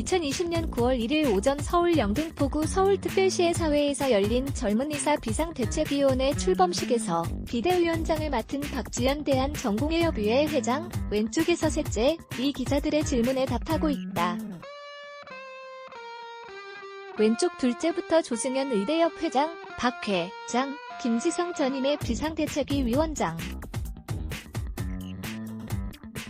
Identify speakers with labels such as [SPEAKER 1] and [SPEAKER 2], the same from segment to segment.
[SPEAKER 1] 2020년 9월 1일 오전 서울 영등포구 서울특별시의 사회에서 열린 젊은이사 비상대책위원회 출범식에서 비대위원장을 맡은 박지연 대한전공의협의회 회장 왼쪽에서 셋째 이 기자들의 질문에 답하고 있다. 왼쪽 둘째부터 조승현 의대협 회장, 박 회 장, 김지성 전임의 비상대책위 위원장,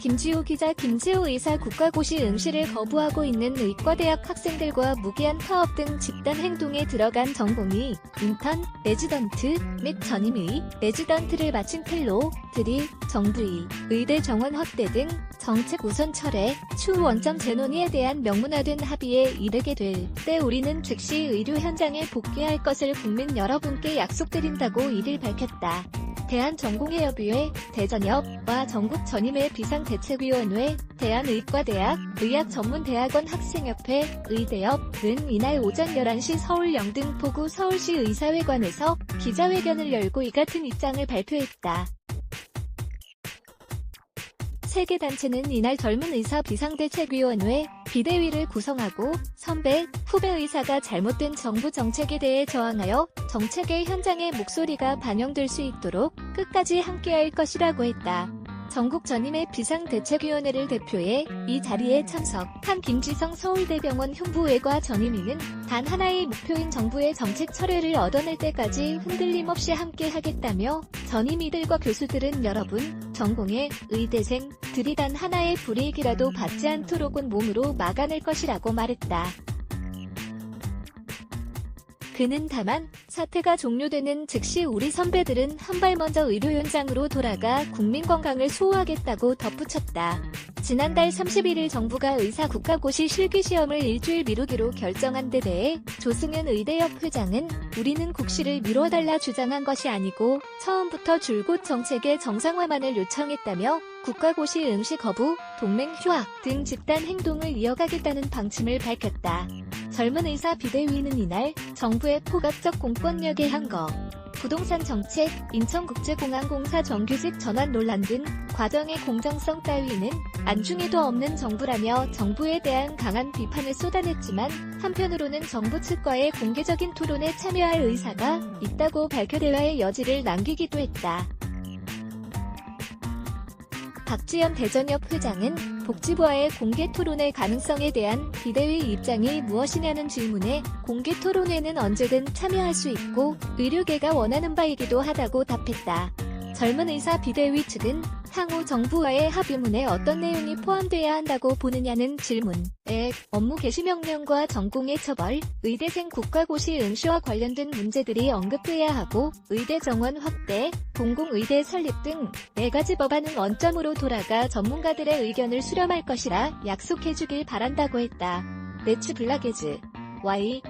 [SPEAKER 1] 김지호 기자 김지호 의사 국가고시 응시를 거부하고 있는 의과대학 학생들과 무기한 파업 등 집단 행동에 들어간 전공이 인턴, 레지던트 및 전임의, 레지던트를 마친 펠로들이 정부의 의대 정원 확대 등 정책 우선 철회, 추후 원점 재논의에 대한 명문화된 합의에 이르게 될 때 우리는 즉시 의료 현장에 복귀할 것을 국민 여러분께 약속드린다고 이를 밝혔다. 대한전공의협의회, 대전협과 전국 전임회 비상대책위원회, 대한의과대학, 의학전문대학원 학생협회, 의대협은 이날 오전 11시 서울 영등포구 서울시 의사회관에서 기자회견을 열고 이 같은 입장을 발표했다. 세개 단체는 이날 젊은 의사 비상대책위원회 비대위를 구성하고 선배, 후배 의사가 잘못된 정부 정책에 대해 저항하여 정책의 현장의 목소리가 반영될 수 있도록 끝까지 함께할 것이라고 했다. 전국 전임의 비상대책위원회를 대표해 이 자리에 참석한 김지성 서울대병원 흉부외과 전임의는 단 하나의 목표인 정부의 정책 철회를 얻어낼 때까지 흔들림 없이 함께 하겠다며 전임의들과 교수들은 여러분, 전공의 의대생들이 단 하나의 불이익이라도 받지 않도록 온 몸으로 막아낼 것이라고 말했다. 그는 다만 사태가 종료되는 즉시 우리 선배들은 한 발 먼저 의료 현장으로 돌아가 국민 건강을 수호하겠다고 덧붙였다. 지난달 31일 정부가 의사 국가고시 실기시험을 일주일 미루기로 결정한 데 대해 조승현 의대협 회장은 우리는 국시를 미뤄달라 주장한 것이 아니고 처음부터 줄곧 정책의 정상화만을 요청했다며 국가고시 응시 거부, 동맹 휴학 등 집단 행동을 이어가겠다는 방침을 밝혔다. 젊은 의사 비대위는 이날 정부의 포괄적 공권력에 한거 부동산 정책, 인천국제공항공사 정규직 전환 논란 등 과정의 공정성 따위는 안중에도 없는 정부라며 정부에 대한 강한 비판을 쏟아냈지만 한편으로는 정부 측과의 공개적인 토론에 참여할 의사가 있다고 밝혀 대화의 여지를 남기기도 했다. 박지연 대전협 회장은 복지부와의 공개 토론의 가능성에 대한 비대위 입장이 무엇이냐는 질문에 공개 토론회는 언제든 참여할 수 있고 의료계가 원하는 바이기도 하다고 답했다. 젊은 의사 비대위 측은 향후 정부와의 합의문에 어떤 내용이 포함돼야 한다고 보느냐는 질문에 업무 개시 명령과 전공의 처벌, 의대생 국가고시 응시와 관련된 문제들이 언급돼야 하고 의대 정원 확대, 공공의대 설립 등 네 가지 법안은 원점으로 돌아가 전문가들의 의견을 수렴할 것이라 약속해주길 바란다고 했다. 매추 블라게즈 Y